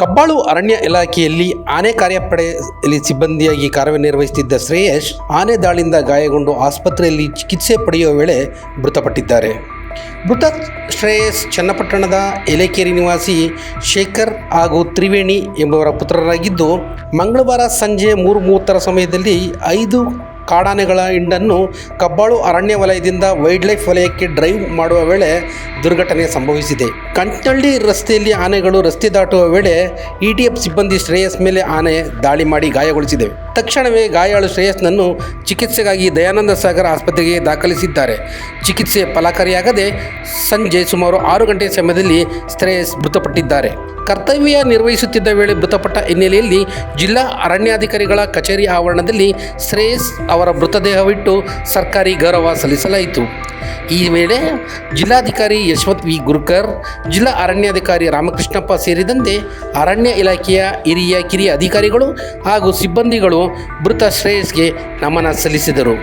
ಕಬ್ಬಾಳು ಅರಣ್ಯ ಇಲಾಖೆಯಲ್ಲಿ ಆನೆ ಕಾರ್ಯಪಡೆಯಲ್ಲಿ ಸಿಬ್ಬಂದಿಯಾಗಿ ಕಾರ್ಯನಿರ್ವಹಿಸುತ್ತಿದ್ದ ಶ್ರೇಯಶ್ ಆನೆ ದಾಳಿಯಿಂದ ಗಾಯಗೊಂಡು ಆಸ್ಪತ್ರೆಯಲ್ಲಿ ಚಿಕಿತ್ಸೆ ಪಡೆಯುವ ವೇಳೆ ಮೃತಪಟ್ಟಿದ್ದಾರೆ. ಮೃತ ಶ್ರೇಯಸ್ ಚನ್ನಪಟ್ಟಣದ ಎಲೆಕೇರಿ ನಿವಾಸಿ ಶೇಖರ್ ಹಾಗೂ ತ್ರಿವೇಣಿ ಎಂಬುವರ ಪುತ್ರರಾಗಿದ್ದು, ಮಂಗಳವಾರ ಸಂಜೆ ಮೂರು ಮೂವತ್ತರ ಸಮಯದಲ್ಲಿ ಐದು ಕಾಡಾನೆಗಳ ಹಿಂಡನ್ನು ಕಬ್ಬಾಳು ಅರಣ್ಯ ವಲಯದಿಂದ ವೈಲ್ಡ್ ಲೈಫ್ ವಲಯಕ್ಕೆ ಡ್ರೈವ್ ಮಾಡುವ ವೇಳೆ ದುರ್ಘಟನೆ ಸಂಭವಿಸಿದೆ. ಕಂಟಳ್ಳಿ ರಸ್ತೆಯಲ್ಲಿ ಆನೆಗಳು ರಸ್ತೆ ದಾಟುವ ವೇಳೆ ಇಟಿಎಫ್ ಸಿಬ್ಬಂದಿ ಶ್ರೇಯಸ್ ಮೇಲೆ ಆನೆ ದಾಳಿ ಮಾಡಿ ಗಾಯಗೊಳಿಸಿದೆ. ತಕ್ಷಣವೇ ಗಾಯಾಳು ಶ್ರೇಯಸ್ನನ್ನು ಚಿಕಿತ್ಸೆಗಾಗಿ ದಯಾನಂದ ಸಾಗರ ಆಸ್ಪತ್ರೆಗೆ ದಾಖಲಿಸಿದ್ದಾರೆ. ಚಿಕಿತ್ಸೆ ಫಲಕಾರಿಯಾಗದೆ ಸಂಜೆ ಸುಮಾರು ಆರು ಗಂಟೆ ಸಮಯದಲ್ಲಿ ಶ್ರೇಯಸ್ ಮೃತಪಟ್ಟಿದ್ದಾರೆ. ಕರ್ತವ್ಯ ನಿರ್ವಹಿಸುತ್ತಿದ್ದ ವೇಳೆ ಮೃತಪಟ್ಟ ಹಿನ್ನೆಲೆಯಲ್ಲಿ ಜಿಲ್ಲಾ ಅರಣ್ಯಾಧಿಕಾರಿಗಳ ಕಚೇರಿ ಆವರಣದಲ್ಲಿ ಶ್ರೇಯಸ್ ಅವರ ಮೃತದೇಹವಿಟ್ಟು ಸರ್ಕಾರಿ ಗೌರವ ಸಲ್ಲಿಸಲಾಯಿತು. ಈ ವೇಳೆ ಜಿಲ್ಲಾಧಿಕಾರಿ ಯಶವಂತ್ ವಿ. ಗುರ್ಕರ್, ಜಿಲ್ಲಾ ಅರಣ್ಯಾಧಿಕಾರಿ ರಾಮಕೃಷ್ಣಪ್ಪ ಸೇರಿದಂತೆ ಅರಣ್ಯ ಇಲಾಖೆಯ ಹಿರಿಯ ಕಿರಿಯ ಅಧಿಕಾರಿಗಳು ಹಾಗೂ ಸಿಬ್ಬಂದಿಗಳು ಮೃತ ಶ್ರೇಯಸ್ಗೆ ನಮನ ಸಲ್ಲಿಸಿದರು.